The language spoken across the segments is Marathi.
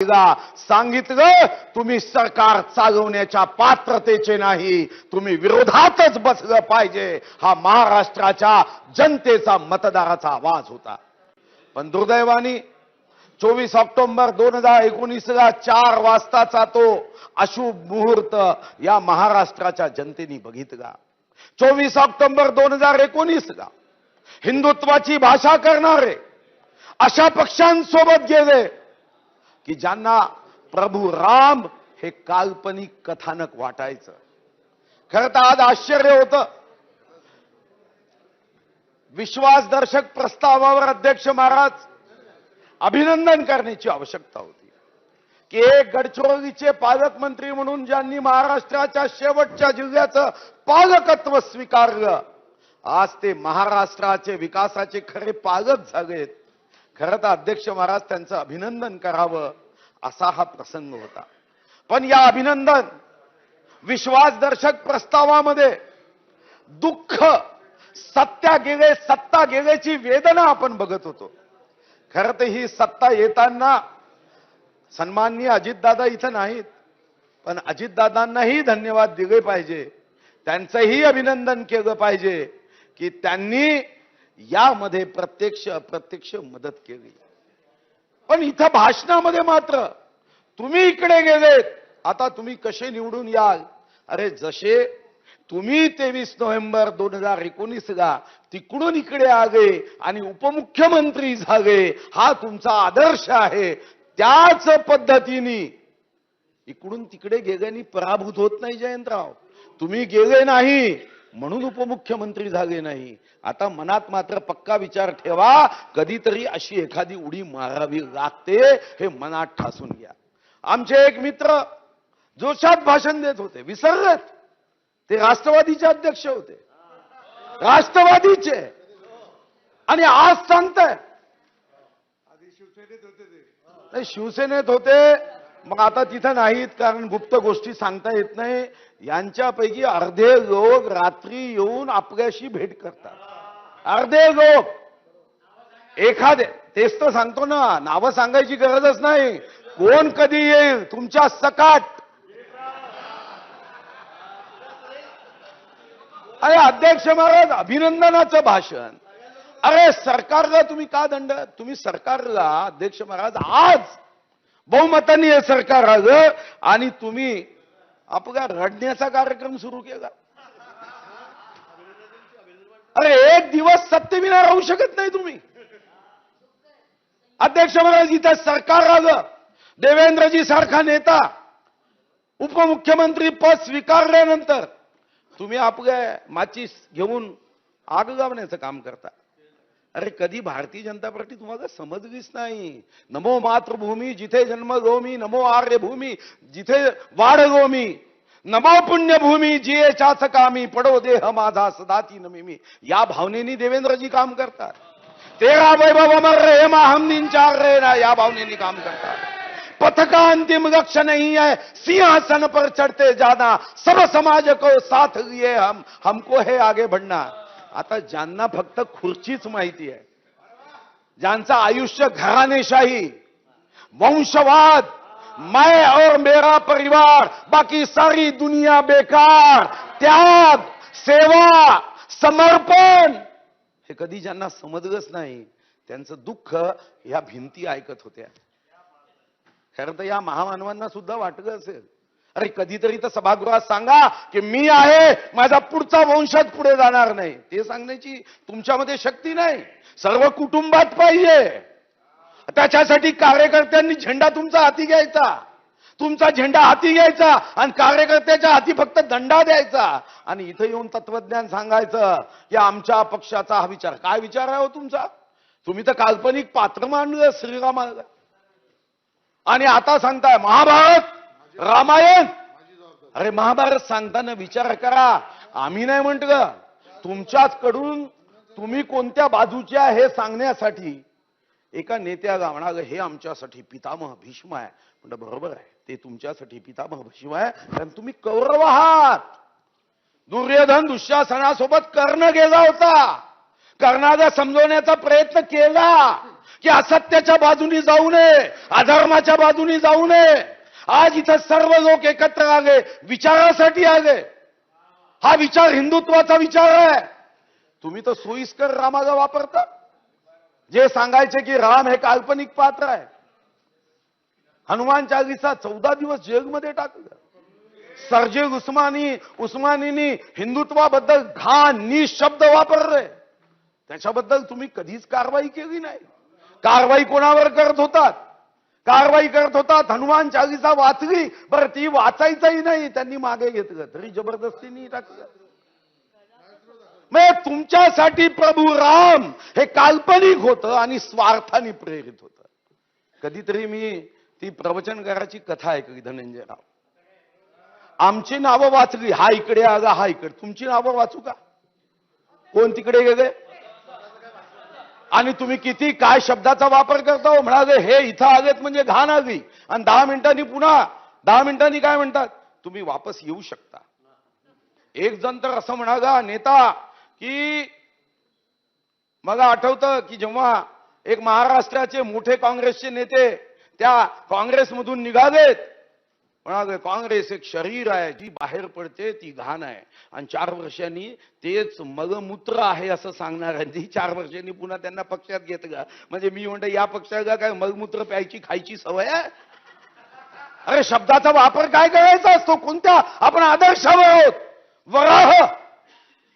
सांगितलं तुम्ही सरकार चालवण्याच्या पात्रतेचे नाही तुम्ही विरोधातच बसलं पाहिजे. हा महाराष्ट्राच्या जनतेचा मतदाराचा आवाज होता. पण दुर्दैवानी चोवीस ऑक्टोबर दोन हजार एकोणीसला चार वाजताचा तो अशुभ मुहूर्त या महाराष्ट्राच्या जनतेने बघितला. चोवीस ऑक्टोबर दोन हजार एकोणीसला हिंदुत्वाची भाषा करणारे अशा पक्षांसोबत गेले की ज्यांना प्रभू राम हे काल्पनिक कथानक वाटायचं. खरं तर आज आश्चर्य होतं. विश्वासदर्शक प्रस्तावावर अध्यक्ष महाराज अभिनंदन करण्याची आवश्यकता होती. की एक गडचिरोलीचे पालकमंत्री म्हणून ज्यांनी महाराष्ट्राच्या शेवटच्या जिल्ह्याचं पालकत्व स्वीकारलं आज ते महाराष्ट्राचे विकासाचे खरे पालक झालेत. खरं तर अध्यक्ष महाराज त्यांचं अभिनंदन करावं असा हा प्रसंग होता. पण या अभिनंदन विश्वासदर्शक प्रस्तावामध्ये दुःख सत्या गेले सत्ता गेल्याची वेदना आपण बघत होतो. खरं तर ही सत्ता येताना सन्माननीय अजितदादा इथं नाहीत पण अजितदादांनाही धन्यवाद दिले पाहिजे. त्यांचंही अभिनंदन केलं पाहिजे की त्यांनी यामध्ये प्रत्यक्ष अप्रत्यक्ष मदत केली. पण इथं भाषणामध्ये मात्र तुम्ही इकडे गेलेत. आता तुम्ही कसे निवडून याल? अरे जसे तुम्ही तेवीस नोव्हेंबर दोन हजार एकोणीसला तिकडून इकडे आले आणि उपमुख्यमंत्री झाले हा तुमचा आदर्श आहे. त्याच पद्धतीने इकडून तिकडे गेल्याने पराभूत होत नाही जयंतराव. तुम्ही गेले नाही. म्हणून उपमुख्यमंत्री झाले नाही. आता मनात मात्र पक्का विचार ठेवा कधीतरी अशी एखादी उडी मारावी लागते हे मनात ठासून घ्या. आमचे एक मित्र जोशात भाषण देत होते विसरलेत. ते राष्ट्रवादीचे अध्यक्ष होते. राष्ट्रवादीचे. आणि आज सांगताय. शिवसेनेत होते. मग आता तिथं नाहीत कारण गुप्त गोष्टी सांगता येत नाही. यांच्यापैकी अर्धे लोक रात्री येऊन आपल्याशी भेट करतात. अर्धे लोक. एखादे तेच तर सांगतो ना नावं सांगायची गरजच नाही. कोण कधी येईल? तुमच्या सकाट. अरे अध्यक्ष महाराज अभिनंदनाचं भाषण. अरे सरकारला तुम्ही का दंड? तुम्ही सरकारला अध्यक्ष महाराज आज बहुमताने हे सरकार आलं आणि तुम्ही आपला रडण्याचा कार्यक्रम सुरू केला अरे एक दिवस सत्तेविना राहू शकत नाही तुम्ही। अध्यक्ष महाराज इथं सरकार आलं. देवेंद्रजी सारखा नेता. उपमुख्यमंत्री पद स्वीकारल्यानंतर तुम्ही आपल्या माचीस घेऊन आग लावण्याचं काम करता। अरे कधी भारतीय जनता पार्टी तुम्हाला समजलीच नाही. नमो मातृभूमी, जिथे जन्मभूमी नमो आर्यभूमी, जिथे वाढगोमी नमो पुण्यभूमी, जिये चाचकामी पडो देह माझा सदाती नमी या भावनेनी देवेंद्रजी काम करतात. तेरा वैभव अमर रे हम दिन चार रे ना, या भावनेनी काम करतात. पथ का अंतिम लक्ष्य नहीं है, सिंहासन पर चढ़ते जाना. सब समाज को साथ लिए हम, हमको है आगे बढ़ना. आता ज्यांना फक्त खुर्चीच माहिती आहे ज्यांचं आयुष्य घराणेशाही वंशवाद मैं और मेरा परिवार बाकी सारी दुनिया बेकार त्याग सेवा समर्पण हे कधी ज्यांना समजलंच नाही त्यांचं दुःख या भिंती ऐकत होत्या. खरं तर या महामानवांना सुद्धा वाटलं असेल. अरे कधीतरी तर सभागृहात सांगा की मी आहे माझा पुढचा वंशज पुढे जाणार नाही. ते सांगण्याची तुमच्यामध्ये शक्ती नाही. सर्व कुटुंबात पाहिजे. त्याच्यासाठी कार्यकर्त्यांनी झेंडा तुमचा हाती घ्यायचा. तुमचा झेंडा हाती घ्यायचा आणि कार्यकर्त्याच्या हाती फक्त दंडा द्यायचा. आणि इथं येऊन तत्वज्ञान सांगायचं की आमच्या पक्षाचा हा विचार. काय विचार आहे हो तुमचा? तुम्ही तर काल्पनिक पात्र मांडलं श्रीरामाला. आणि आता सांगताय महाभारत रामायण! अरे महाभारत सांगताना विचार करा. आम्ही नाही म्हटलं तुमच्याचकडून तुम्ही कोणत्या बाजूच्या हे सांगण्यासाठी? एका नेत्याला म्हणाल हे आमच्यासाठी पितामह भीष्म आहे. म्हणजे बरोबर आहे. ते तुमच्यासाठी पितामह भीष्म आहे. कारण तुम्ही कौरव आहात. दुर्योधन दुःशासनासोबत कर्ण गेला होता. कर्णाला समजवण्याचा प्रयत्न केला. की असत्याच्या बाजूनी जाऊ नये अधर्माच्या बाजूनी जाऊ नये. आज इथं सर्व लोक एकत्र आले विचारासाठी आले. हा विचार हिंदुत्वाचा विचार आहे. तुम्ही तर सोयीस्कर रामाला वापरता. जे सांगायचे की राम हे काल्पनिक पात्र आहे. हनुमान चालीसा चौदा दिवस जेलमध्ये टाकलं. सरजे उस्मानी उस्मानीनी हिंदुत्वाबद्दल घाण निशब्द वापरले. त्याच्याबद्दल तुम्ही कधीच कारवाई केली नाही. कारवाई कोणावर करत होतात? कारवाई करत होता हनुमान चालीसा वाचली. बरं ती वाचायचंही नाही. त्यांनी मागे घेतलं. तरी जबरदस्तीने टाकलं मग तुमच्यासाठी प्रभू राम हे काल्पनिक होतं आणि स्वार्थाने प्रेरित होतं. कधीतरी मी ती प्रवचनकाराची कथा ऐकली धनंजयराव आमची नावं वाचली. हा इकडे आगा हा इकडे. तुमची नावं वाचू का? कोण तिकडे गेले? आणि तुम्ही किती काय शब्दाचा वापर करता हो? म्हणाले हे इथं आलेत म्हणजे घाण आली आणि दहा मिनिटांनी पुन्हा दहा मिनिटांनी काय म्हणतात? तुम्ही वापस येऊ शकता. एक जण तर असं म्हणाला नेता की मला आठवतं की जेव्हा एक महाराष्ट्राचे मोठे काँग्रेसचे नेते त्या काँग्रेसमधून निघालेत म्हणाले काँग्रेस एक शरीर आहे जी बाहेर पडते ती घाण आहे. आणि चार वर्षांनी तेच मलमूत्र आहे असं सांगणाऱ्यांनी चार वर्षांनी पुन्हा त्यांना पक्षात घेतलं म्हणजे मी म्हणतो या पक्षाला काय मलमूत्र प्यायची खायची सवय आहे? अरे शब्दाचा वापर काय करायचा असतो? कोणत्या? आपण आदर्शावर आहोत. वराह.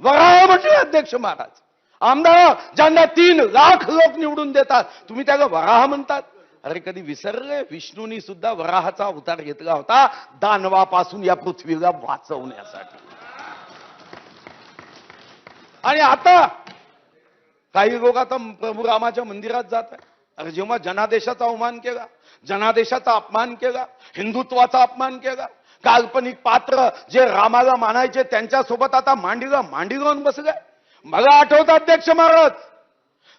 वराह म्हटले अध्यक्ष महाराज. आमदार ज्यांना तीन लाख लोक निवडून देतात. तुम्ही त्याला वराह म्हणतात. अरे कधी विसरले? विष्णूनी सुद्धा वराहाचा अवतार घेतला होता दानवापासून या पृथ्वीला वाचवण्यासाठी. आणि आता काही लोक आता प्रभू रामाच्या मंदिरात जात आहे अरे जेव्हा जनादेशाचा अवमान केला जनादेशाचा अपमान केला हिंदुत्वाचा अपमान केला काल्पनिक पात्र जे रामाला मानायचे त्यांच्यासोबत आता मांडीला मांडी लावून बसले. मला आठवतं अध्यक्ष महाराज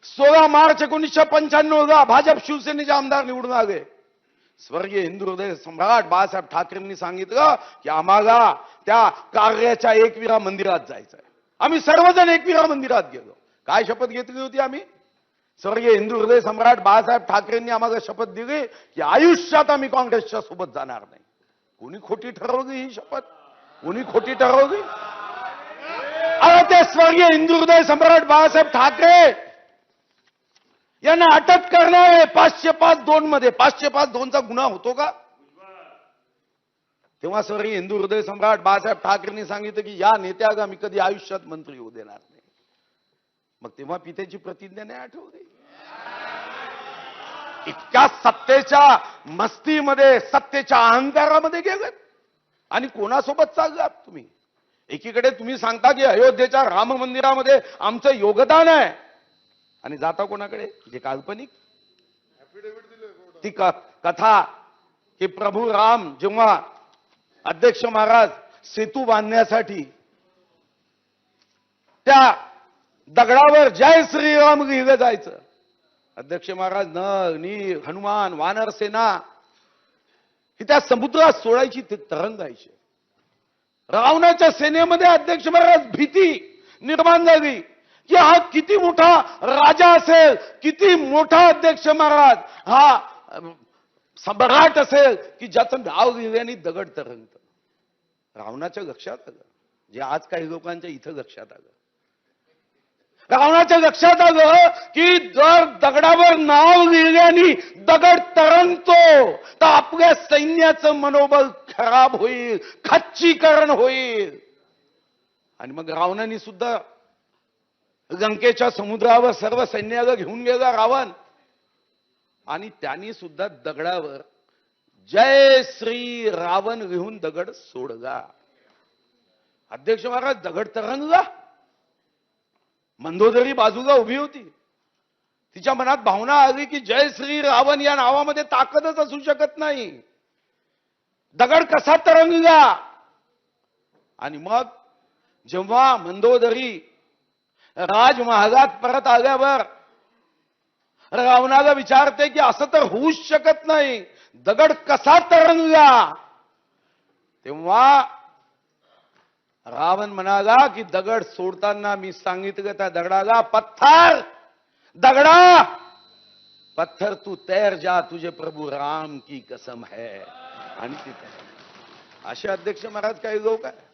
सोळा मार्च एकोणीसशे पंच्याण्णव ला भाजप शिवसेनेचे आमदार निवडून आले. स्वर्गीय हिंदू हृदय सम्राट बाळासाहेब ठाकरेंनी सांगितलं की आम्हाला त्या कार्याच्या एकविरा मंदिरात जायचंय. आम्ही सर्वजण एकविरा मंदिरात गेलो. काय शपथ घेतली होती आम्ही? स्वर्गीय हिंदू हृदय सम्राट बाळासाहेब ठाकरेंनी आम्हाला शपथ दिली की आयुष्यात आम्ही काँग्रेसच्या सोबत जाणार नाही. कोणी खोटी ठरवली ही शपथ? कोणी खोटी ठरवली? अरे ते स्वर्गीय हिंदू हृदय सम्राट बाळासाहेब ठाकरे! यांना अटक करणार आहे पाचशे पाच दोन मध्ये पाचशे पाच दोनचा गुन्हा होतो का? तेव्हा सर हिंदू हृदय सम्राट बाळासाहेब ठाकरेंनी सांगितलं की या नेत्याला मी कधी आयुष्यात मंत्री होऊ देणार नाही. मग तेव्हा पित्याची प्रतिज्ञा नाही आठवली. इतक्या सत्तेच्या मस्तीमध्ये सत्तेच्या अहंकारामध्ये गेलेत. आणि कोणासोबत चाललात तुम्ही? एकीकडे तुम्ही सांगता की अयोध्येच्या राम मंदिरामध्ये आमचं योगदान आहे. आणि जाता कोणाकडे? जे काल्पनिक? ती कथा की प्रभू राम जेव्हा अध्यक्ष महाराज सेतू बांधण्यासाठी त्या दगडावर जय श्रीराम लिहिलं जायचं. अध्यक्ष महाराज नग नी हनुमान वानर सेना ही त्या समुद्रात सोडायची ते तरंगायचे रावणाच्या सेनेमध्ये अध्यक्ष महाराज भीती निर्माण झाली. की हा किती मोठा राजा असेल किती मोठा अध्यक्ष महाराज हा सम्राट असेल की ज्याचं नाव लिहिल्याने दगड तरंगत. रावणाच्या लक्षात आलं. जे आज काही लोकांच्या इथं लक्षात आलं. रावणाच्या लक्षात आलं की जर दगडावर नाव लिहिल्याने दगड तरंगतो तर आपल्या सैन्याचं मनोबल खराब होईल खच्चीकरण होईल. आणि मग रावणाने सुद्धा लंकेच्या समुद्रावर सर्व सैन्याला घेऊन गेला रावण. आणि त्यांनी सुद्धा दगडावर जय श्री रावण घेऊन दगड सोडला. अध्यक्ष महाराज दगड तरंगला मंदोदरी बाजूला उभी होती. तिच्या मनात भावना आली की जय श्री रावण या नावामध्ये ताकदच असू शकत नाही. दगड कसा तरंगला? आणि मग जेव्हा मंदोदरी राजमहालात परत आल्यावर रावणाला विचारते की असं तर होऊच शकत नाही. दगड कसा तरंगला? तेव्हा रावण म्हणाला की दगड सोडताना मी सांगितलं त्या दगडाला पत्थर दगडा पत्थर तू तैर जा तुझे प्रभू राम की कसम है. आणि ती असे अध्यक्ष महाराज काही लोक आहे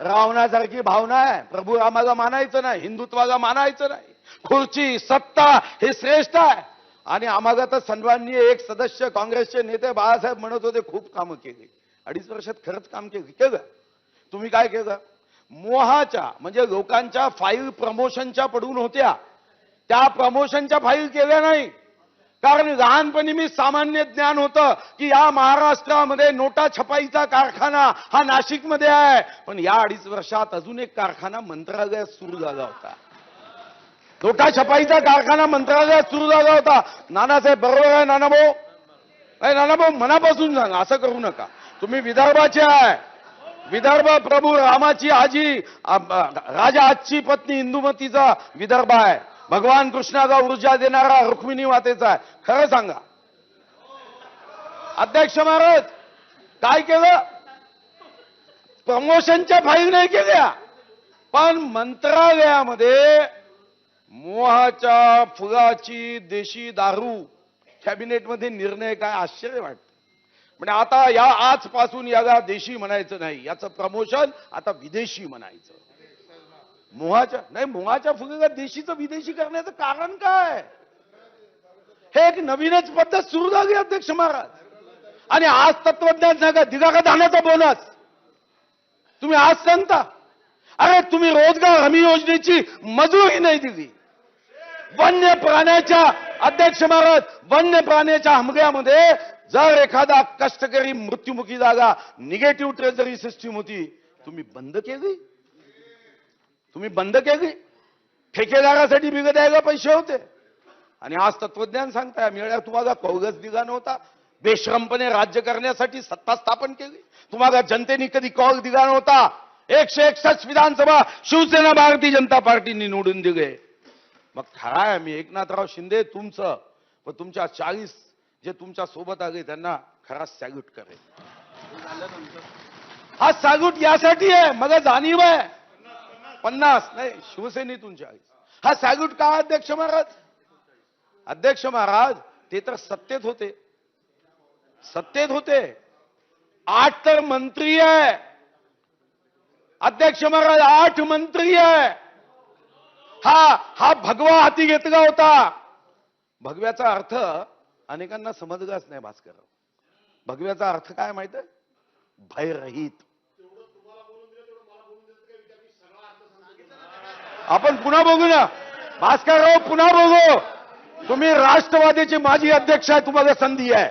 रावणासारखी भावना आहे. प्रभू रामाला मानायचं नाही हिंदुत्वाला मानायचं नाही. खुर्ची सत्ता हे श्रेष्ठ आहे. आणि आम्हाला तर सन्माननीय एक सदस्य काँग्रेसचे नेते बाळासाहेब म्हणत होते खूप कामं केली. अडीच वर्षात खरंच काम केलं. केलं. तुम्ही काय केलं? मोहाच्या म्हणजे लोकांच्या फाईल प्रमोशनच्या पडून होत्या. त्या प्रमोशनच्या फाईल केल्या नाही. कारण लहानपणी मी सामान्य ज्ञान होतं की या महाराष्ट्रामध्ये नोटा छपाईचा कारखाना हा नाशिकमध्ये आहे. पण या अडीच वर्षात अजून एक कारखाना मंत्रालयात सुरू झाला होता. नोटा छपाईचा कारखाना मंत्रालयात सुरू झाला होता. नानासाहेब बरोबर आहे नानाभाऊ? अरे नानाभाऊ मनापासून सांगा असं करू नका. तुम्ही विदर्भाचे आहे. विदर्भ प्रभू रामाची आजी राजा आजची पत्नी इंदुमतीचा विदर्भ आहे. भगवान कृष्णाचा ऊर्जा देणारा रुक्मिणी मातेचा आहे. खरं सांगा. अध्यक्ष महाराज काय केलं? प्रमोशनच्या फाईल नाही केल्या. पण मंत्रालयामध्ये मोहाच्या फुलाची देशी दारू कॅबिनेटमध्ये निर्णय काय आश्चर्य वाटतं. म्हणजे आता या आजपासून याला देशी म्हणायचं नाही. याचं प्रमोशन आता विदेशी म्हणायचं. मोहाच्या नाही मोहाच्या फुगेला देशीचं विदेशी करण्याचं कारण काय? हे एक नवीनच पद्धत सुरू झाली अध्यक्ष महाराज. आणि आज तत्वज्ञान सांगा दिला का धान्याचा बोनस. तुम्ही आज सांगता. अरे तुम्ही रोजगार हमी योजनेची मजुरी नाही दिली. वन्य प्राण्याच्या अध्यक्ष महाराज वन्य प्राण्याच्या हमग्यामध्ये जर एखादा कष्टकरी मृत्युमुखी जागा निगेटिव्ह ट्रेझरी सिस्टीम होती तुम्ही बंद केली? तुम्ही बंद केली ठेकेदारासाठी बिगत द्यायला पैसे होते. आणि आज तत्वज्ञान सांगताय मिळाल्या तुम्हाला कौगस दिला नव्हता. बेश्रमपणे राज्य करण्यासाठी सत्ता स्थापन केली. तुम्हाला जनतेने कधी कॉल दिला नव्हता. एकशे एकसष्ट विधानसभा शिवसेना भारतीय जनता पार्टीने निवडून दिले. मग खरा आहे मी एकनाथराव शिंदे तुमचं पण तुमच्या चाळीस जे तुमच्यासोबत आले त्यांना खरा सॅल्यूट करेल हा सॅल्यूट यासाठी आहे मग जाणीव आहे. पन्नास नाही शिवसेनेतून चाळीस. हा सॅल्यूट का अध्यक्ष महाराज? अध्यक्ष महाराज ते तर सत्तेत होते. सत्तेत होते. आठ तर मंत्री आहे. अध्यक्ष महाराज आठ मंत्री आहे. हा हा भगवा हाती घेतला होता. भगव्याचा अर्थ अनेकांना समजलाच नाही भास्कर भगव्याचा अर्थ काय माहीत भयरहित. आपण पुन्हा बघू ना. भास्करराव पुन्हा बघू तुम्ही राष्ट्रवादीचे माजी अध्यक्ष आहे तुम्हाला संधी आहे.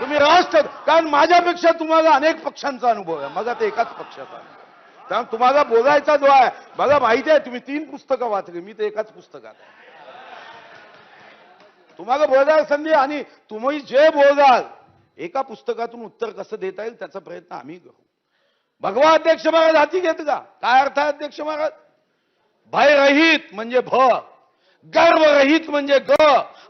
तुम्ही राष्ट्र कारण माझ्यापेक्षा तुम्हाला अनेक पक्षांचा अनुभव आहे. माझा ते एकाच पक्षाचा कारण तुम्हाला बोलायचा जो आहे मला माहिती आहे तुम्ही तीन पुस्तकं वाचली मी ते एकाच पुस्तकात तुम्हाला बोलायला संधी आणि तुम्ही जे बोलाल एका पुस्तकातून उत्तर कसं देता येईल त्याचा प्रयत्न आम्ही करू. भगवा अध्यक्ष महाराज हाती घेत का काय अर्थ आहे अध्यक्ष महाराज? भयरहित म्हणजे भ गर्वरहित म्हणजे ग.